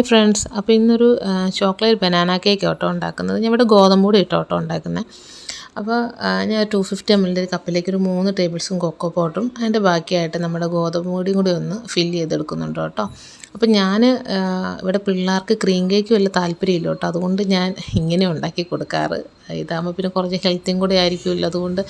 Hi friends. അപ്പോൾ ഇന്നൊരു chocolate banana cake auto ഉണ്ടാക്കുന്നത്. ഞാൻ ഇവിടെ ഗോതമ്പ് കൂടി ഇട്ട് ഓട്ടോ ഉണ്ടാക്കുന്നത് അപ്പോൾ ഞാൻ ടു ഫിഫ്റ്റി എം എല്ലിന്റെ കപ്പിലേക്ക് ഒരു മൂന്ന് ടേബിൾ സ്പൂൺ കൊക്കോ പൗഡറും അതിന്റെ ബാക്കിയായിട്ട് നമ്മുടെ ഗോതമ്പ് പൊടിയും കൂടി ഒന്ന് ഫില്ല് ചെയ്തെടുക്കുന്നുണ്ട് കേട്ടോ. അപ്പോൾ ഞാൻ ഇവിടെ പിള്ളേർക്ക് ക്രീം കേക്ക് വല്ല താല്പര്യമില്ല കേട്ടോ. അതുകൊണ്ട് ഞാൻ ഇങ്ങനെ ഉണ്ടാക്കി കൊടുക്കാറ്. ഇതാകുമ്പോൾ പിന്നെ കുറച്ച് ഹെൽത്തിയും കൂടെ ആയിരിക്കുമല്ലോ. അതുകൊണ്ട്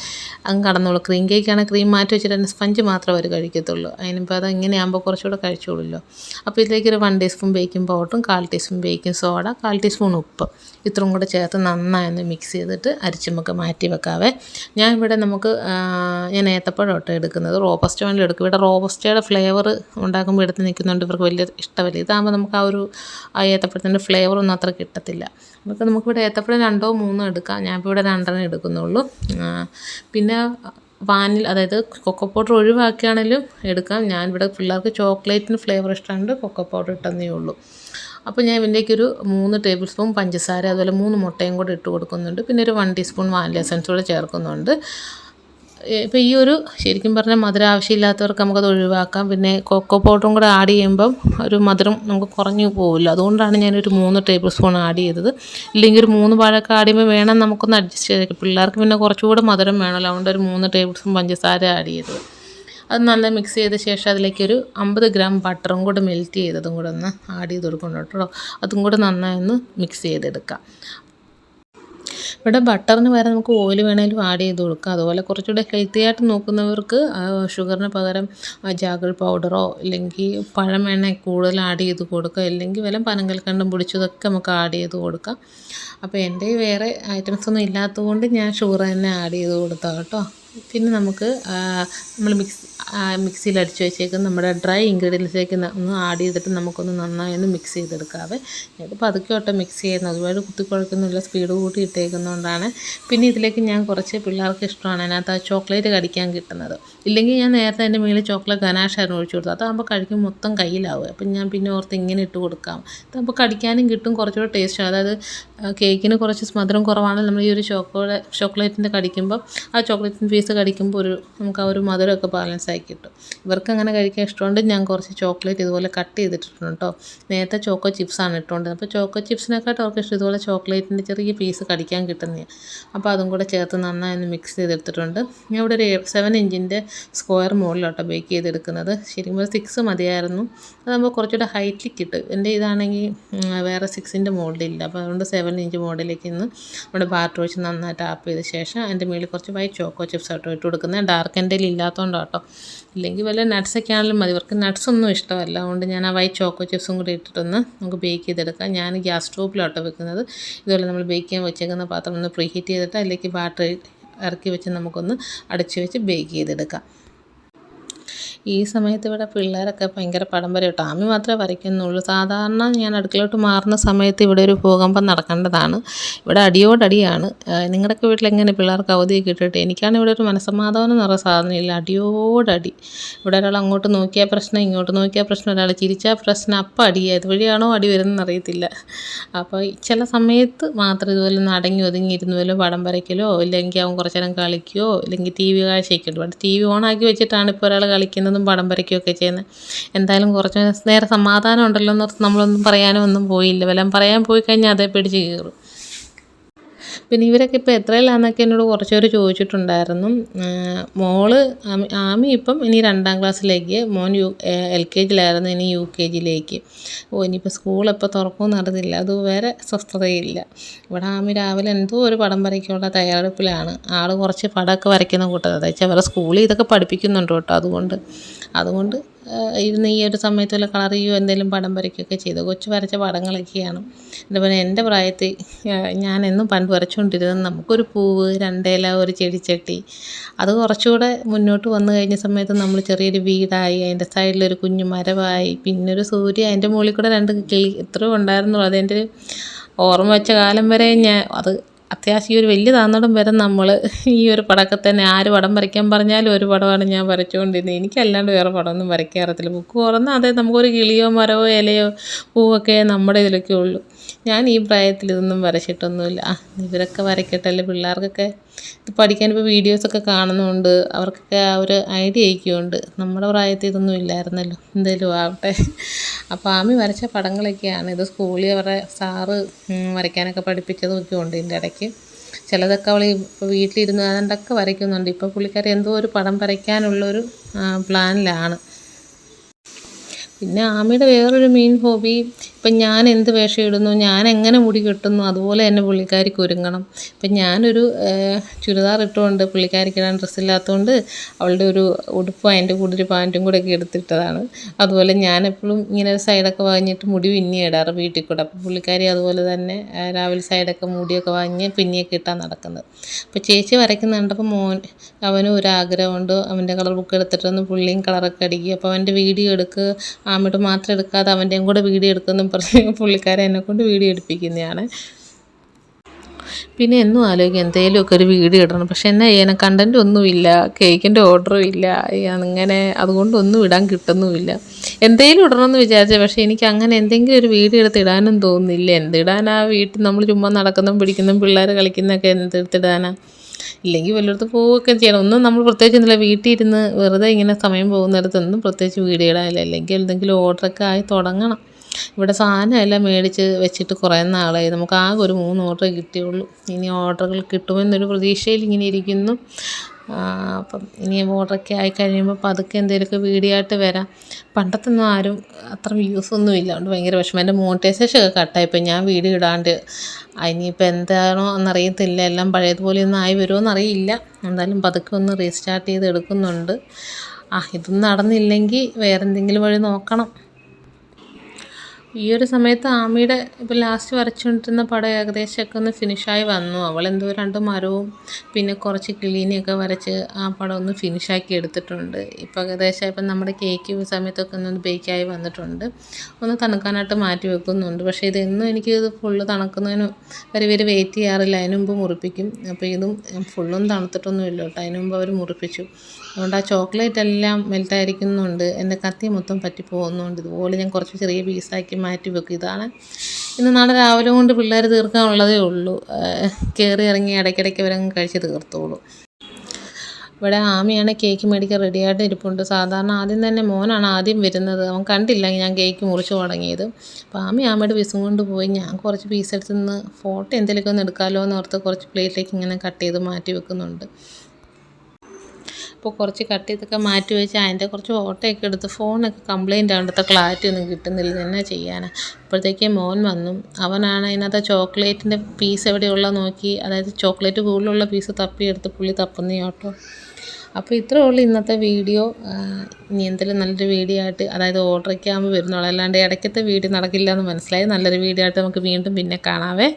അങ്ങ് കടന്നോളൂ. ക്രീം കേക്കാണ് ക്രീം മാറ്റി വെച്ചിട്ട് തന്നെ സ്പഞ്ച് മാത്രമേ അവർ കഴിക്കത്തുള്ളൂ. അതിനിപ്പോൾ അത് ഇങ്ങനെയാകുമ്പോൾ കുറച്ചുകൂടെ കഴിച്ചോളൂല്ലോ അപ്പോൾ ഇതിലേക്ക് ഒരു വൺ ടീസ്പൂൺ ബേക്കിംഗ് പൗഡറും കാൽ ടീസ്പൂൺ ബേക്കിംഗ് സോഡ കാൽ ടീസ്പൂൺ ഉപ്പ് ഇത്രയും കൂടെ ചേർത്ത് നന്നായി ഒന്ന് മിക്സ് ചെയ്തിട്ട് അരിച്ചുമൊക്കെ മാറ്റി വെക്കാവേ. ഞാൻ ഇവിടെ നമുക്ക് ഞാൻ ഏത്തപ്പഴം ഇട്ട് എടുക്കുന്നത്. റോബസ്റ്റ് വേണ്ടി എടുക്കും. ഇവിടെ റോബസ്റ്റയുടെ ഫ്ലേവർ ഉണ്ടാക്കുമ്പോൾ എടുത്ത് നിൽക്കുന്നുണ്ട്. ഇവർക്ക് വലിയ ഇഷ്ടമല്ല. ഇതാകുമ്പോൾ നമുക്ക് ആ ഒരു ആ ഏത്തപ്പഴത്തിന്റെ ഫ്ലേവറൊന്നും അത്ര കിട്ടത്തില്ല. അപ്പോൾ നമുക്കിവിടെ ഏത്തപ്പഴം രണ്ടോ മൂന്നോ എടുക്കാം. ഞാനിപ്പോൾ ഇവിടെ രണ്ടെണ്ണം എടുക്കുന്നുള്ളൂ. പിന്നെ വാനിൽ അതായത് കൊക്കോ പൗഡർ ഒഴിവാക്കിയാണെങ്കിലും എടുക്കാം. ഞാനിവിടെ പിള്ളേർക്ക് ചോക്ലേറ്റിന് ഫ്ലേവർ ഇഷ്ടമുണ്ട് കൊക്കോ പൗഡർ ഇട്ടെന്നേ ഉള്ളൂ. അപ്പോൾ ഞാൻ ഇതിലേക്കൊരു മൂന്ന് ടേബിൾ സ്പൂൺ പഞ്ചസാര അതുപോലെ മൂന്ന് മുട്ടയും കൂടെ ഇട്ട് കൊടുക്കുന്നുണ്ട്. പിന്നെ ഒരു വൺ ടീസ്പൂൺ വാനില എസൻസ് കൂടെ ചേർക്കുന്നുണ്ട്. ഇപ്പോൾ ഈ ഒരു ശരിക്കും പറഞ്ഞാൽ മധുരം ആവശ്യമില്ലാത്തവർക്ക് നമുക്കത് ഒഴിവാക്കാം. പിന്നെ കൊക്കോ പൗഡറും കൂടെ ആഡ് ചെയ്യുമ്പം ഒരു മധുരം നമുക്ക് കുറഞ്ഞു പോകുമല്ലോ അതുകൊണ്ടാണ് ഞാനൊരു മൂന്ന് ടേബിൾ സ്പൂൺ ആഡ് ചെയ്തത്. ഇല്ലെങ്കിൽ ഒരു മൂന്ന് പാഴൊക്കെ ആഡ് ചെയ്യുമ്പോൾ വേണം നമുക്കൊന്ന് അഡ്ജസ്റ്റ് ചെയ്തേക്കാം പിള്ളേർക്ക് പിന്നെ കുറച്ചുകൂടെ മധുരം വേണമല്ലോ അതുകൊണ്ട് ഒരു മൂന്ന് ടേബിൾ സ്പൂൺ പഞ്ചസാര ആഡ് ചെയ്തത്. അത് നല്ല മിക്സ് ചെയ്ത ശേഷം അതിലേക്ക് ഒരു അമ്പത് ഗ്രാം ബട്ടറും കൂടെ മെൽറ്റ് ചെയ്തതും കൂടെ ഒന്ന് ആഡ് ചെയ്ത് കൊടുക്കണം കേട്ടോ. അതും കൂടെ നന്നായി ഒന്ന് മിക്സ് ചെയ്തെടുക്കാം. ഇവിടെ ബട്ടറിന് പകരം നമുക്ക് ഓയിൽ വേണമെങ്കിലും ആഡ് ചെയ്ത് കൊടുക്കാം. അതുപോലെ കുറച്ചുകൂടെ ഹെൽത്തി ആയിട്ട് നോക്കുന്നവർക്ക് ഷുഗറിന് പകരം ജാഗിൾ പൗഡറോ അല്ലെങ്കിൽ പഴം വേണേൽ കൂടുതൽ ആഡ് ചെയ്ത് കൊടുക്കുക. അല്ലെങ്കിൽ വല്ല പനങ്കൽക്കണ്ടം പൊടിച്ചതൊക്കെ നമുക്ക് ആഡ് ചെയ്ത് കൊടുക്കാം. അപ്പോൾ എന്റെ വേറെ ഐറ്റംസ് ഒന്നും ഇല്ലാത്തതുകൊണ്ട് ഞാൻ ഷുഗർ തന്നെ ആഡ് ചെയ്ത് കൊടുത്താൽ കേട്ടോ. പിന്നെ നമുക്ക് നമ്മൾ മിക്സ് മിക്സിയിൽ അടിച്ചു വെച്ചേക്കുന്ന നമ്മുടെ ഡ്രൈ ഇൻഗ്രീഡിയൻസിലേക്ക് ഒന്ന് ആഡ് ചെയ്തിട്ട് നമുക്കൊന്ന് നന്നായി ഒന്ന് മിക്സ് ചെയ്തെടുക്കാവേ. ഇത് പതുക്കെ ഒട്ടും മിക്സ് ചെയ്യുന്നത് ഒരുപാട് കുത്തിക്കുഴക്കുന്നില്ല സ്പീഡ് കൂട്ടി ഇട്ടേക്കുന്നതുകൊണ്ടാണ്. പിന്നെ ഇതിലേക്ക് ഞാൻ കുറച്ച് പിള്ളേർക്ക് ഇഷ്ടമാണ് അതിനകത്ത് ആ ചോക്ലേറ്റ് കടിക്കാൻ കിട്ടുന്നത്. ഇല്ലെങ്കിൽ ഞാൻ നേരത്തെ എന്റെ മേളിൽ ചോക്ലേറ്റ് ഗനാഷായിരുന്നു ഒഴിച്ചു കൊടുത്തത്. അതാകുമ്പോൾ കഴിക്കും മൊത്തം കയ്യിലാവും. അപ്പം ഞാൻ പിന്നെ ഓർത്ത് ഇങ്ങനെ ഇട്ട് കൊടുക്കാം. ഇതാകുമ്പോൾ കടിക്കാനും കിട്ടും കുറച്ചുകൂടെ ടേസ്റ്റ് അതായത് കേക്കിന് കുറച്ച് മധുരം കുറവാണ്. നമ്മൾ ഈ ഒരു ചോക്ലേറ്റ് ചോക്ലേറ്റിന്റെ കടിക്കുമ്പോൾ ആ ചോക്ലേറ്റിന്റെ പീസ് കടിക്കുമ്പോൾ ഒരു നമുക്ക് ആ ഒരു മധുരമൊക്കെ ബാലൻസ് ആയി കിട്ടും. ഇവർക്ക് അങ്ങനെ കഴിക്കാൻ ഇഷ്ടമുണ്ട്. ഞാൻ കുറച്ച് ചോക്ലേറ്റ് ഇതുപോലെ കട്ട് ചെയ്തിട്ടുണ്ട് കേട്ടോ നേരത്തെ ചോക്കോ ചിപ്സാണ് ഇട്ടുകൊണ്ടത് അപ്പോൾ ചോക്കോ ചിപ്സിനെക്കാട്ടും അവർക്ക് ഇഷ്ടം ഇതുപോലെ ചോക്ലേറ്റിന്റെ ചെറിയ പീസ് കടിക്കാൻ കിട്ടുന്നതാണ് അപ്പോൾ അതും കൂടെ ചേർത്ത് നന്നായി ഒന്ന് മിക്സ് ചെയ്തെടുത്തിട്ടുണ്ട്. ഞാൻ ഇവിടെ ഒരു സെവൻ ഇഞ്ചിന്റെ സ്ക്വയർ മുകളിലോട്ടോ ബേക്ക് ചെയ്തെടുക്കുന്നത്. ശരിക്കും ഒരു സിക്സ് മതിയായിരുന്നു. അതാകുമ്പോൾ കുറച്ചുകൂടെ ഹൈറ്റിൽ കിട്ടും. എന്റെ ഇതാണെങ്കിൽ വേറെ സിക്സിന്റെ മോഡലില്ല അപ്പോൾ അതുകൊണ്ട് സെവൻ ഇഞ്ച് മോഡലിലേക്ക് ഇന്ന് നമ്മുടെ ബാറ്റർ വെച്ച് നന്നായിട്ട് ആപ്പ് ചെയ്ത ശേഷം അതിന്റെ മുകളിൽ കുറച്ച് വൈറ്റ് ചോക്കോ ചിപ്സ് ആട്ടോ ഇട്ട് കൊടുക്കുന്നത്. ഡാർക്ക് എന്റെ ഇല്ലാത്തതുകൊണ്ടാണ് കേട്ടോ ഇല്ലെങ്കിൽ വല്ല നട്ട്സൊക്കെ ആണെങ്കിലും മതി. ഇവർക്ക് നട്ട്സ് ഒന്നും ഇഷ്ടമല്ല. അതുകൊണ്ട് ഞാൻ ആ വൈറ്റ് ചോക്കോ ചിപ്സും കൂടി ഇട്ടിട്ടൊന്ന് നമുക്ക് ബേക്ക് ചെയ്തെടുക്കാം. ഞാൻ ഗ്യാസ് സ്റ്റോപ്പിലോട്ടോ വെക്കുന്നത്. ഇതുപോലെ നമ്മൾ ബേക്ക് ചെയ്യാൻ വെച്ചേക്കുന്ന പാത്രം ഒന്ന് പ്രീഹീറ്റ് ചെയ്തിട്ട് അതിലേക്ക് ബാറ്റർ ഇറക്കി വെച്ച് നമുക്കൊന്ന് അടച്ചു വെച്ച് ബേക്ക് ചെയ്തെടുക്കാം. ഈ സമയത്ത് ഇവിടെ പിള്ളേരൊക്കെ ഭയങ്കര പടം വരെ കേട്ടോ. ആമി മാത്രമേ വരയ്ക്കുന്നുള്ളൂ. സാധാരണ ഞാൻ അടുക്കളോട്ട് മാറുന്ന സമയത്ത് ഇവിടെ ഒരു ഭൂകമ്പം നടക്കേണ്ടതാണ്. ഇവിടെ അടിയോടടിയാണ്. നിങ്ങളുടെയൊക്കെ വീട്ടിൽ എങ്ങനെ പിള്ളേർക്ക് അവധി കിട്ടിയിട്ട് എനിക്കാണ് ഇവിടെ ഒരു മനസ്സമാധാനം എന്ന് പറയുന്ന സാധനമില്ല അടിയോടടി. ഇവിടെ ഒരാൾ അങ്ങോട്ട് നോക്കിയാൽ പ്രശ്നം ഇങ്ങോട്ട് നോക്കിയാൽ പ്രശ്നം ഒരാൾ ചിരിച്ചാൽ പ്രശ്നം അപ്പം അടിയാ ഇതുവഴിയാണോ അടി വരുന്നതെന്ന് അറിയത്തില്ല. അപ്പോൾ ചില സമയത്ത് മാത്രം ഇതുപോലെ നടങ്ങി ഒതുങ്ങി ഇരുന്നുവല്ലോ പടം വരയ്ക്കലോ ഇല്ലെങ്കിൽ അവൻ കുറച്ചു നേരം കളിക്കുകയോ ഇല്ലെങ്കിൽ ടി വി കാഴ്ചയൊക്കെ ഉണ്ട്. ടി വി ഓണാക്കി വെച്ചിട്ടാണ് ഇപ്പോൾ ഒരാൾ കളിക്കുന്നത്. ചെയ്യുന്നതും പടം വരയ്ക്കുകയൊക്കെ ചെയ്യുന്നത്. എന്തായാലും കുറച്ച് നേരം സമാധാനം ഉണ്ടല്ലോ എന്ന് നമ്മളൊന്നും പറയാനും ഒന്നും പോയില്ല. വല്ലതും പറയാൻ പോയി കഴിഞ്ഞാൽ അതേ പിടിച്ച് കയറും പിന്നെ ഇവരൊക്കെ ഇപ്പോൾ എത്രയിലാണെന്നൊക്കെ എന്നോട് കുറച്ച് പേര് ചോദിച്ചിട്ടുണ്ടായിരുന്നു മോൾ ആമി ഇപ്പം ഇനി രണ്ടാം ക്ലാസ്സിലേക്ക് മോൻ യു എൽ കെ ജിയിലായിരുന്നു ഇനി യു കെ ജിയിലേക്ക്. ഓ ഇനിയിപ്പോൾ സ്കൂൾ എപ്പോൾ തുറക്കുമെന്ന് അറിഞ്ഞില്ല അത് വേറെ സ്വസ്ഥതയില്ല ഇവിടെ ആമി രാവിലെ എന്തോ ഒരു പടം വരയ്ക്കാനുള്ള തയ്യാറെടുപ്പിലാണ്. ആൾ കുറച്ച് പടമൊക്കെ വരയ്ക്കുന്ന കൂട്ടത്തിൽ അതായത് അവരുടെ സ്കൂളിൽ ഇതൊക്കെ പഠിപ്പിക്കുന്നുണ്ട് കേട്ടോ അതുകൊണ്ട് അതുകൊണ്ട് ഇരുന്ന് ഈ ഒരു സമയത്ത് വല്ല കളർ ചെയ്യുകയോ എന്തെങ്കിലും പടം വരയ്ക്കുകയൊക്കെ ചെയ്തു. കൊച്ചു വരച്ച പടങ്ങളൊക്കെയാണ്. അതുപോലെ എന്റെ പ്രായത്തിൽ ഞാൻ എന്നും പണ്ട് വരച്ചുകൊണ്ടിരുന്നത് നമുക്കൊരു പൂവ് രണ്ടേല ഒരു ചെടിച്ചട്ടി. അത് കുറച്ചുകൂടെ മുന്നോട്ട് വന്നു കഴിഞ്ഞ സമയത്ത് നമ്മൾ ചെറിയൊരു വീടായി അതിന്റെ സൈഡിലൊരു കുഞ്ഞു മരമായി പിന്നൊരു സൂര്യ അതിന്റെ മുകളിൽ കൂടെ രണ്ട് കിളി ഇത്രയും ഉണ്ടായിരുന്നുള്ളൂ. അതെന്റെ ഓർമ്മ വെച്ച കാലം വരെ ഞാൻ അത് അത്യാവശ്യം ഒരു വലിയ താന്നടം വരെ നമ്മൾ ഈ ഒരു പടമൊക്കെ തന്നെ ആര് പടം വരയ്ക്കാൻ പറഞ്ഞാലും ഒരു പടമാണ് ഞാൻ വരച്ചുകൊണ്ടിരുന്നത്. എനിക്കല്ലാണ്ട് വേറെ പടമൊന്നും വരയ്ക്കാറത്തില്ല. ബുക്ക് തുറന്നാൽ അതെ നമുക്കൊരു കിളിയോ മരമോ ഇലയോ പൂവൊക്കെ നമ്മുടെ ഇതിലൊക്കെ ഉള്ളൂ. ഞാൻ ഈ പ്രായത്തിൽ ഇതൊന്നും വരച്ചിട്ടൊന്നുമില്ല. ഇവരൊക്കെ വരയ്ക്കട്ടെ അല്ലേ പിള്ളേർക്കൊക്കെ? ഇത് പഠിക്കാൻ ഇപ്പോൾ വീഡിയോസൊക്കെ കാണുന്നുണ്ട് അവർക്കൊക്കെ ആ ഒരു ഐഡിയ ഒക്കെയുണ്ട് നമ്മുടെ പ്രായത്തിൽ ഇതൊന്നും ഇല്ലായിരുന്നല്ലോ. എന്തേലും ആവട്ടെ. അപ്പോൾ ആമി വരച്ച പടങ്ങളൊക്കെയാണ് ഇത് സ്കൂളിൽ അവരുടെ സാറ് വരയ്ക്കാനൊക്കെ പഠിപ്പിച്ചതും ഒക്കെ ഉണ്ട് ഇതിന്റെ ഇടയ്ക്ക്. ചിലതൊക്കെ അവൾ ഇപ്പോൾ വീട്ടിലിരുന്ന് അതുകൊണ്ടൊക്കെ വരയ്ക്കുന്നുണ്ട്. ഇപ്പോൾ പുള്ളിക്കാരി എന്തോ ഒരു പടം വരയ്ക്കാനുള്ളൊരു പ്ലാനിലാണ്. പിന്നെ ആമിയുടെ വേറൊരു മെയിൻ ഹോബി ഇപ്പം ഞാൻ എന്ത് വേഷം ഇടുന്നു ഞാൻ എങ്ങനെ മുടി കെട്ടുന്നു അതുപോലെ തന്നെ പുള്ളിക്കാരിക്ക് ഒരുങ്ങണം ഇപ്പം ഞാനൊരു ചുരിദാർ ഇട്ടുകൊണ്ട് പുള്ളിക്കാരിക്ക് ഇടാൻ ഡ്രസ്സില്ലാത്തതുകൊണ്ട് അവളുടെ ഒരു ഉടുപ്പ് അതിന്റെ കൂടെ ഒരു പാന്റും കൂടെ ഒക്കെ എടുത്തിട്ടതാണ്. അതുപോലെ ഞാൻ എപ്പോഴും ഇങ്ങനെ ഒരു സൈഡൊക്കെ വാങ്ങിയിട്ട് മുടി പിന്നി ഇടാറ് വീട്ടിൽ കൂടെ. അപ്പോൾ പുള്ളിക്കാരി അതുപോലെ തന്നെ രാവിലെ സൈഡൊക്കെ മുടിയൊക്കെ വാങ്ങി പിന്നിയൊക്കെ ഇട്ടാണ് നടക്കുന്നത്. അപ്പോൾ ചേച്ചി വരയ്ക്കുന്ന കണ്ടപ്പോൾ മോൻ അവനും ഒരു ആഗ്രഹമുണ്ട്. അവന്റെ കളർ ബുക്ക് എടുത്തിട്ടൊന്ന് പുള്ളിയും കളറൊക്കെ അടിക്കുക. അപ്പോൾ അവന്റെ വീഡിയോ എടുക്കുക ആമിട്ട് മാത്രം എടുക്കാതെ അവന്റെയും കൂടെ വീഡിയോ എടുക്കുമെന്നും പറഞ്ഞ് പുള്ളിക്കാരെ എന്നെ കൊണ്ട് വീഡിയോ എടുപ്പിക്കുന്നതാണ്. പിന്നെ എന്നും ആലോചിക്കും എന്തെങ്കിലുമൊക്കെ ഒരു വീഡിയോ ഇടണം പക്ഷെ എന്നാ ചെയ്യാൻ കണ്ടന്റ് ഒന്നുമില്ല കേക്കിന്റെ ഓർഡറും ഇല്ല അങ്ങനെ അതുകൊണ്ടൊന്നും ഇടാൻ കിട്ടുന്നുമില്ല. എന്തെങ്കിലും ഇടണമെന്ന് വിചാരിച്ച പക്ഷേ എനിക്ക് അങ്ങനെ എന്തെങ്കിലും ഒരു വീഡിയോ എടുത്ത് ഇടാനും തോന്നുന്നില്ല. എന്തിടാനാ? വീട്ടിൽ നമ്മൾ ചുമ്മാ നടക്കുന്നതും പിടിക്കുന്നതും പിള്ളേർ കളിക്കുന്നതൊക്കെ എന്തെടുത്തിടാനാ ഇല്ലെങ്കിൽ വല്ലയിടത്ത് പോവുകയൊക്കെ ചെയ്യണം. ഒന്നും നമ്മൾ പ്രത്യേകിച്ച് ഒന്നുമില്ല. വീട്ടിൽ ഇരുന്ന് വെറുതെ ഇങ്ങനെ സമയം പോകുന്നിടത്തൊന്നും പ്രത്യേകിച്ച് വീഡിയോ ഇടാനില്ല. അല്ലെങ്കിൽ എന്തെങ്കിലും ഓർഡറൊക്കെ ആയി തുടങ്ങണം. ഇവിടെ സാധനം എല്ലാം മേടിച്ച് വെച്ചിട്ട് കുറേ നാളായി. നമുക്ക് ആകെ ഒരു മൂന്ന് ഓർഡർ കിട്ടിയുള്ളൂ. ഇനി ഓർഡറുകൾ കിട്ടുമെന്നൊരു പ്രതീക്ഷയിൽ ഇങ്ങനെ ഇരിക്കുന്നു. അപ്പം ഇനി ഓർഡറൊക്കെ ആയി കഴിയുമ്പോൾ പതുക്കെ എന്തെങ്കിലുമൊക്കെ വീഡിയോ ആയിട്ട് വരാം. പണ്ടത്തൊന്നും ആരും അത്ര വ്യൂസ് ഒന്നും ഇല്ല. അതുകൊണ്ട് ഭയങ്കര വിഷമം. എന്റെ മോണിറ്റൈസേഷൻ ഒക്കെ കട്ടായിപ്പോൾ ഞാൻ വീഡിയോ ഇടാണ്ട് ഇനിയിപ്പോൾ എന്താണോ എന്നറിയത്തില്ല. എല്ലാം പഴയതുപോലെ ഒന്നും ആയി വരുമോ എന്നറിയില്ല. എന്തായാലും പതുക്കെ ഒന്ന് റീസ്റ്റാർട്ട് ചെയ്ത് എടുക്കുന്നുണ്ട് ആ ഇതൊന്നും നടന്നില്ലെങ്കിൽ വേറെ എന്തെങ്കിലും വഴി നോക്കണം. ഈ ഒരു സമയത്ത് ആമിയുടെ ഇപ്പോൾ ലാസ്റ്റ് വരച്ചുകൊണ്ടിരുന്ന പടം ഏകദേശമൊക്കെ ഒന്ന് ഫിനിഷായി വന്നു. അവൾ എന്തോ രണ്ട് മരവും പിന്നെ കുറച്ച് കിളീനെയൊക്കെ വരച്ച് ആ പടം ഒന്ന് ഫിനിഷാക്കി എടുത്തിട്ടുണ്ട്. ഇപ്പോൾ ഏകദേശം ഇപ്പം നമ്മുടെ കേക്ക് സമയത്തൊക്കെ ഒന്ന് ബേക്കായി വന്നിട്ടുണ്ട്. ഒന്ന് തണുക്കാനായിട്ട് മാറ്റി വെക്കുന്നുണ്ട്. പക്ഷേ ഇതെന്നും എനിക്ക് ഇത് ഫുള്ള് തണുക്കുന്നതിന് വരെ ഇവർ വെയിറ്റ് ചെയ്യാറില്ല. അതിന് മുമ്പ് മുറിപ്പിക്കും. അപ്പോൾ ഇതും ഫുള്ളും തണുത്തിട്ടൊന്നും ഇല്ല കേട്ടോ. അതിന് മുമ്പ് അവർ മുറിപ്പിച്ചു. അതുകൊണ്ട് ആ ചോക്ലേറ്റ് എല്ലാം മെൽറ്റായിരിക്കുന്നുണ്ട് എന്റെ കത്തി മൊത്തം പറ്റി പോകുന്നുണ്ട് ഇതുപോലെ ഞാൻ കുറച്ച് ചെറിയ പീസാക്കി മാറ്റി വെക്കും. ഇതാണ് ഇന്ന് നാളെ രാവിലെ കൊണ്ട് പിള്ളേർ തീർക്കാനുള്ളതേ ഉള്ളൂ. കയറി ഇറങ്ങി ഇടയ്ക്കിടയ്ക്ക് അവരങ്ങ് കഴിച്ച് തീർത്തോളൂ. ഇവിടെ ആമിയാണ് കേക്ക് മേടിക്കാൻ റെഡിയായിട്ട് ഇരിപ്പുണ്ട്. സാധാരണ ആദ്യം തന്നെ മോനാണ് ആദ്യം വരുന്നത്. അവൻ കണ്ടില്ല ഞാൻ കേക്ക് മുറിച്ച് തുടങ്ങിയത്. അപ്പോൾ ആമി ആമയുടെ പീസും കൊണ്ട് പോയി. ഞാൻ കുറച്ച് പീസ് എടുത്ത് നിന്ന് ഫോട്ടോ എന്തെങ്കിലുമൊക്കെ ഒന്ന് എടുക്കാമല്ലോ എന്ന് ഓർത്ത് കുറച്ച് പ്ലേറ്റിലേക്ക് ഇങ്ങനെ കട്ട് ചെയ്ത് മാറ്റി വെക്കുന്നുണ്ട്. അപ്പോൾ കുറച്ച് കട്ട് ചെയ്തൊക്കെ മാറ്റി വെച്ച് അതിന്റെ കുറച്ച് ഫോട്ടോയൊക്കെ എടുത്ത് ഫോണൊക്കെ കംപ്ലൈന്റ് ആവുമ്പോഴത്തെ ക്ലാരിറ്റി ഒന്നും കിട്ടുന്നില്ല. എന്നാ ചെയ്യാനാണ് അപ്പോഴത്തേക്ക് മോൻ വന്നു. അവനാണ് അതിനകത്ത് ചോക്ലേറ്റിന്റെ പീസ് എവിടെയുള്ള നോക്കി. അതായത് ചോക്ലേറ്റ് കൂടുതലുള്ള പീസ് തപ്പിയെടുത്ത് പുള്ളി തപ്പുന്ന കേട്ടോ അപ്പോൾ ഇത്രേ ഉള്ളൂ ഇന്നത്തെ വീഡിയോ. ഇനി എന്തെങ്കിലും നല്ലൊരു വീഡിയോ ആയിട്ട് അതായത് ഓർഡറൊക്കെ ആകുമ്പോൾ വരുന്നുള്ളൂ അല്ലാണ്ട് ഇടയ്ക്കത്തെ വീഡിയോ നടക്കില്ല എന്ന് മനസ്സിലായി. നല്ലൊരു വീഡിയോ ആയിട്ട് നമുക്ക് വീണ്ടും പിന്നെ കാണാവേ.